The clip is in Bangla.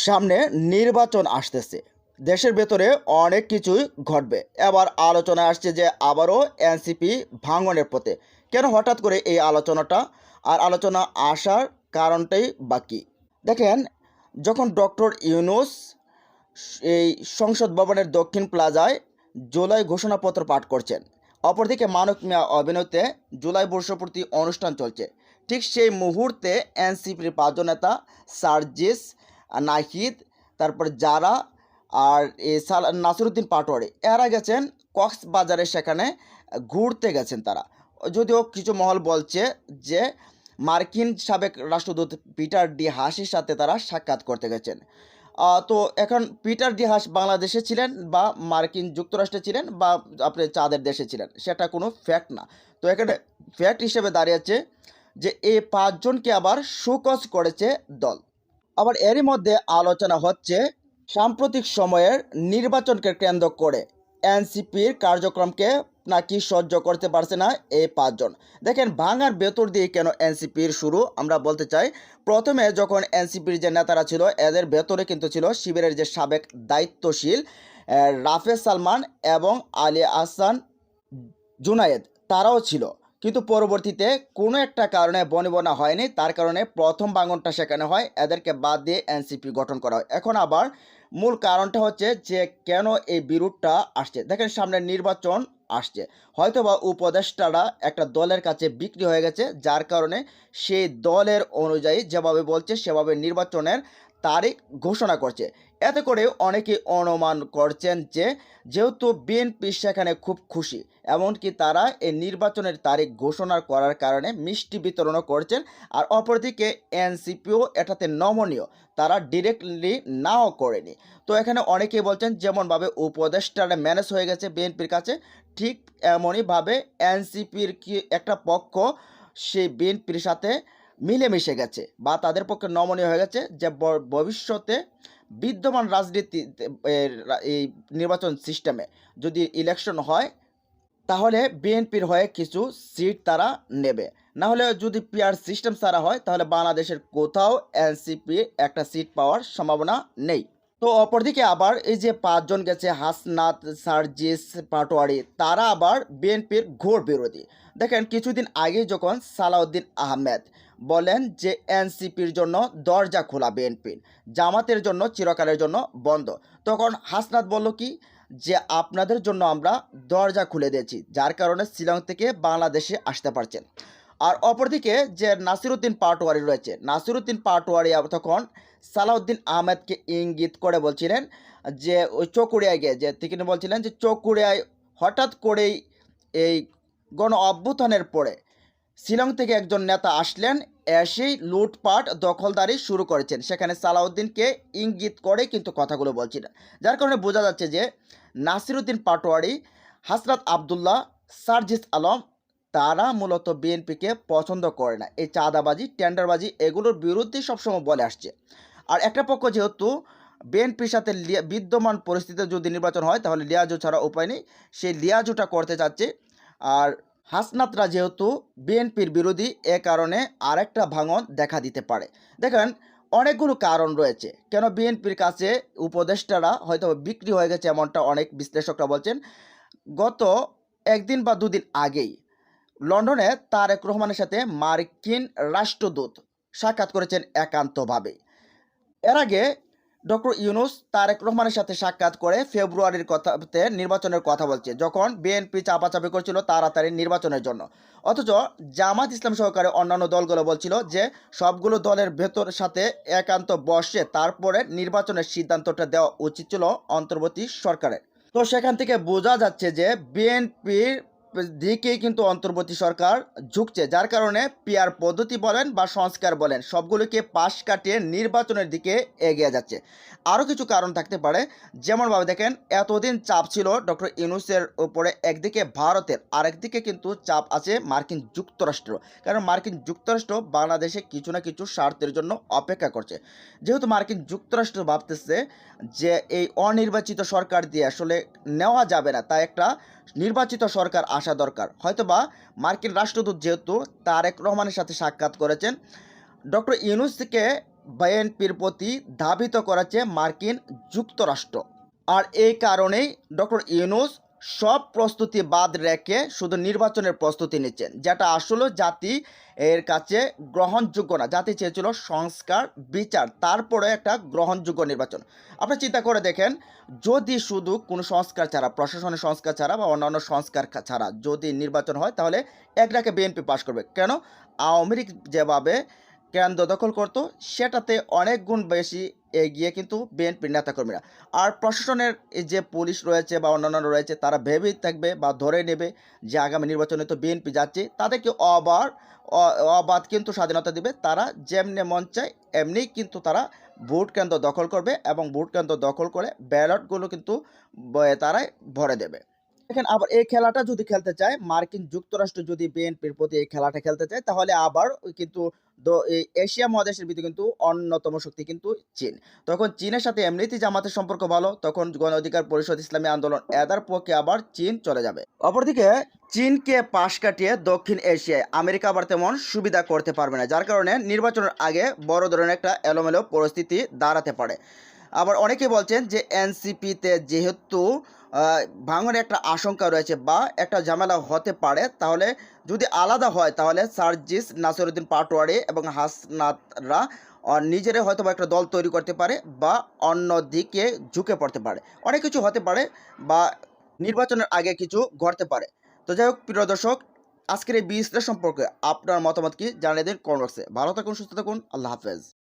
সামনে নির্বাচন আসতেছে। দেশের ভেতরে অনেক কিছুই ঘটবে। এবার আলোচনা আসছে যে আবারও এনসিপি ভাঙনের পথে। কেন হঠাৎ করে এই আলোচনাটা? আর আলোচনা আসার কারণটাই বাকি দেখেন, যখন ডক্টর ইউনুস এই সংসদ ভবনের দক্ষিণ প্লাজায় জুলাই ঘোষণাপত্র পাঠ করছেন, অপরদিকে মানক মিয়া অভিনয়তে জুলাই বর্ষপূর্তি অনুষ্ঠান চলছে। ঠিক সেই মুহূর্তে এনসিপির পাঁচজন নেতা সার্জিস নাহিদ, তারপর যারা আর এই সাল, নাসিরুদ্দিন পাটোয়ারি। এরা গেছেন কক্সবাজারে, সেখানে ঘুরতে গেছেন তারা। যদিও কিছু মহল বলছে যে মার্কিন সাবেক রাষ্ট্রদূত পিটার ডি হাসির সাথে তারা সাক্ষাৎ করতে গেছেন। তো এখন পিটার ডি হাস বাংলাদেশে ছিলেন বা মার্কিন যুক্তরাষ্ট্রে ছিলেন বা আপনি চাঁদের দেশে ছিলেন, সেটা কোনো ফ্যাক্ট না। তো এখানে ফ্যাক্ট হিসেবে দাঁড়িয়েছে যে এই পাঁচজনকে আবার সুকজ করেছে দল। আবার এরই মধ্যে আলোচনা হচ্ছে সাম্প্রতিক সময়ের নির্বাচনকে কেন্দ্র করে। এনসিপির কার্যক্রমকে নাকি সহ্য করতে পারছে না এই পাঁচজন। দেখেন, ভাঙার ভেতর দিয়ে কেন এনসিপির শুরু? আমরা বলতে চাই, প্রথমে যখন এনসিপির যে নেতারা ছিল, এদের ভেতরে কিন্তু ছিল শিবিরের যে সাবেক দায়িত্বশীল রাফেজ সালমান এবং আলী আহসান জুনায়েদ। তারাও ছিল। কিন্তু পরবর্তীতে কোনো একটা কারণে বনিবনা হয়নি, তার কারণে প্রথম ভাঙনটা সেখানে হয়, এদেরকে বাদ দিয়ে এনসিপি গঠন করা হয়। এখন আবার মূল কারণটা হচ্ছে যে কেন এই বিরোধটা আসছে? দেখেন সামনে নির্বাচন আসছে। হয়তোবা উপদেষ্টারা একটা দলের কাছে বিক্রি হয়ে গেছে, যার কারণে সেই দলের অনুযায়ী যেভাবে বলছে, সেভাবে নির্বাচনের তারিখ ঘোষণা করছে। এতে করে অনেকে অনুমান করছেন যে, যেহেতু বিএনপি সেখানে খুব খুশি, এমনকি তারা এই নির্বাচনের তারিখ ঘোষণা করার কারণে মিষ্টি বিতরণও করছেন, আর অপরদিকে এনসিপিও এটাতে নমনীয়, তারা ডিরেক্টলি নাও করেনি। তো এখানে অনেকেই বলছেন যেমনভাবে উপদেষ্টারা ম্যানেজ হয়ে গেছে বিএনপির কাছে, ঠিক এমনইভাবে এনসিপির কি একটা পক্ষ, সেই বিএনপির সাথে মিলেমিশে গেছে বা তাদের পক্ষে নমনীয় হয়ে গেছে যে ভবিষ্যতে বিদ্যমান রাজনীতি এই নির্বাচন সিস্টেমে যদি ইলেকশন হয়, তাহলে বিএনপির হয়ে কিছু সিট তারা নেবে। না হলে যদি পিআর সিস্টেম সারা হয়, তাহলে বাংলাদেশের কোথাও এনসিপি একটা সিট পাওয়ার সম্ভাবনা নেই। তো অপরদিকে আবার এই যে পাঁচজন গেছে, হাসনাত, সার্জিস, পাটোয়ারি, তারা আবার বিএনপির ঘোর বিরোধী। দেখেন, কিছুদিন আগে যখন সালাউদ্দিন আহমেদ বলেন যে এনসিপির জন্য দরজা খোলা বিএনপির জামাতের জন্য চিরকালের জন্য বন্ধ। তখন হাসনাত বলল কি? যে আপনাদের জন্য আমরা দরজা খুলে দিয়েছি, যার কারণে শিলং থেকে বাংলাদেশে আসতে পারছেন। আর অপরদিকে যে নাসিরুদ্দিন পাটোয়ারি রয়েছে, নাসিরুদ্দিন পাটোয়ারি তখন সালাউদ্দিন আহমেদকে ইঙ্গিত করে বলছিলেন যে, ওই চকুড়িয়ায় গিয়ে, যে তিনি বলছিলেন যে, চকুড়িয়ায় হঠাৎ করেই এই গণ অভ্যুত্থানের পরে শিলং থেকে একজন নেতা আসলেন, এসেই লুটপাট দখলদারি শুরু করেছেন। সেখানে সালাউদ্দিনকে ইঙ্গিত করে কিন্তু কথাগুলো বলছিলেন যার কারণে বোঝা যাচ্ছে যে নাসিরুদ্দিন পাটোয়ারি, হাসরাত আবদুল্লাহ, সার্জিস আলম, তারা মূলত বিএনপিকে পছন্দ করে না। এই চাঁদাবাজি, টেন্ডারবাজি এগুলোর বিরুদ্ধে সবসময় বলে আসছে। আর একটা পক্ষ যেহেতু বিএনপির সাথে বিদ্যমান পরিস্থিতিতে যদি নির্বাচন হয়, তাহলে লিয়াজু ছাড়া উপায় নেই। সেই লিয়াজুটা করতে চাচ্ছে। আর হাসনাতরা যেহেতু বিএনপির বিরোধী, এ কারণে আরেকটা ভাঙন দেখা দিতে পারে। দেখেন, অনেকগুলো কারণ রয়েছে। কেন বিএনপির কাছে উপদেষ্টারা হয়তো বিক্রি হয়ে গেছে এমনটা অনেক বিশ্লেষকরা বলছেন, গত একদিন বা দুদিন আগেই লন্ডনে তারেক রহমানের সাথে মার্কিন রাষ্ট্রদূত সাক্ষাৎ করেছেন একান্তভাবে। এর আগে ডক্টর ইউনুস তারেক রহমানের সাথে সাক্ষাৎ করে ফেব্রুয়ারির কথাতে নির্বাচনের কথা বলছে, যখন বিএনপি চাপাচাপি করছিল তাড়াতাড়ি নির্বাচনের জন্য। অথচ জামাত ইসলাম সহকারে অন্যান্য দলগুলো বলছিল যে, সবগুলো দলের ভেতর সাথে একান্ত বসে তারপরে নির্বাচনের সিদ্ধান্তটা দেওয়া উচিত ছিল অন্তর্বর্তী সরকারের। তো সেখান থেকে বোঝা যাচ্ছে যে, বিএনপির দিকেই কিন্তু অন্তর্বর্তী সরকার ঝুঁকছে, যার কারণে পিয়ার পদ্ধতি বলেন বা সংস্কার বলেন, সবগুলোকে পাশ কাটিয়ে নির্বাচনের দিকে এগিয়ে যাচ্ছে। আরও কিছু কারণ থাকতে পারে, যেমনভাবে দেখেন, এতদিন চাপ ছিল ডক্টর ইউনুসের উপরে, একদিকে ভারতের, আরেকদিকে কিন্তু চাপ আছে মার্কিন যুক্তরাষ্ট্র কারণ মার্কিন যুক্তরাষ্ট্র বাংলাদেশে কিছু না কিছু স্বার্থের জন্য অপেক্ষা করছে। যেহেতু মার্কিন যুক্তরাষ্ট্র ভাবতেছে যে এই অনির্বাচিত সরকার দিয়ে আসলে নেওয়া যাবে না, তাই একটা নির্বাচিত সরকার আসা দরকার। হয়তোবা মার্কিন রাষ্ট্রদূত যেহেতু তারেক রহমানের সাথে সাক্ষাৎ করেছেন। ডক্টর ইউনুসকে বিএনপির প্রতি ধাবিত করেছে মার্কিন যুক্তরাষ্ট্র। আর এই কারণেই ডক্টর ইউনুস সব প্রস্তুতি বাদ রেখে শুধু নির্বাচনের প্রস্তুতি নিচ্ছেন, যেটা আসলে জাতি এর কাছে গ্রহণযোগ্য না। জাতি চেয়েছিল সংস্কার, বিচার, তারপরে একটা গ্রহণযোগ্য নির্বাচন। আপনি চিন্তা করে দেখেন, যদি শুধু কোনো সংস্কার ছাড়া, প্রশাসনের সংস্কার ছাড়া বা অন্যান্য সংস্কার ছাড়া যদি নির্বাচন হয়, তাহলে একটাকে বিএনপি পাশ করবে। কেন? আওয়ামী লীগ যেভাবে কেন্দ্র দখল করতো, সেটাতে অনেক গুণ বেশি এগিয়ে কিন্তু বিএনপির নেতাকর্মীরা। আর প্রশাসনের যে পুলিশ রয়েছে বা অন্যান্য রয়েছে, তারা ভেবেই থাকবে বা ধরে নেবে যে আগামী নির্বাচনে তো বিএনপি যাচ্ছে, তাদেরকে অবার অবাধ কিন্তু স্বাধীনতা দিবে। তারা যেমনি মন চায়, এমনিই কিন্তু তারা ভোট কেন্দ্র দখল করবে এবং ভোট কেন্দ্র দখল করে ব্যালটগুলো কিন্তু তারাই ভরে দেবে। দেখেন আবার এই খেলাটা যদি খেলতে চায়, মার্কিন যুক্তরাষ্ট্র যদি বিএনপির প্রতি এই খেলাটা খেলতে চায়, তাহলে আবার কিন্তু এশিয়া মহাদেশের ভিতরে কিন্তু অন্যতম শক্তি কিন্তু চীন। তখন চীনের সাথে এমনিতেই জামাতের সম্পর্ক ভালো, তখন গণ অধিকার পরিষদ ইসলামী আন্দোলন এদার পক্ষে আবার চীন চলে যাবে। অপরদিকে চীনকে পাশ কাটিয়ে দক্ষিণ এশিয়ায় আমেরিকা আবার তেমন সুবিধা করতে পারবে না, যার কারণে নির্বাচনের আগে বড় ধরনের একটা এলোমেলো পরিস্থিতি দাঁড়াতে পারে। আবার অনেকেই বলছেন যে এনসিপিতে যেহেতু ভাঙনের একটা আশঙ্কা রয়েছে বা একটা ঝামেলা হতে পারে, তাহলে যদি আলাদা হয়, তাহলে সার্জিস নাসিরুদ্দিন পাটোয়ারি এবং হাসনাতরা নিজেরা হয়তো একটা দল তৈরি করতে পারে বা অন্য দিকে ঝুঁকে পড়তে পারে। অনেক কিছু হতে পারে বা নির্বাচনের আগে কিছু ঘটতে পারে। তো যাই হোক, প্রিয় দর্শক, আজকের এই বিশ্লেষণ সম্পর্কে আপনার মতামত কি জানিয়ে দিন কমেন্ট বক্সে। ভালো থাকুন, সুস্থ থাকুন, আল্লাহ হাফেজ।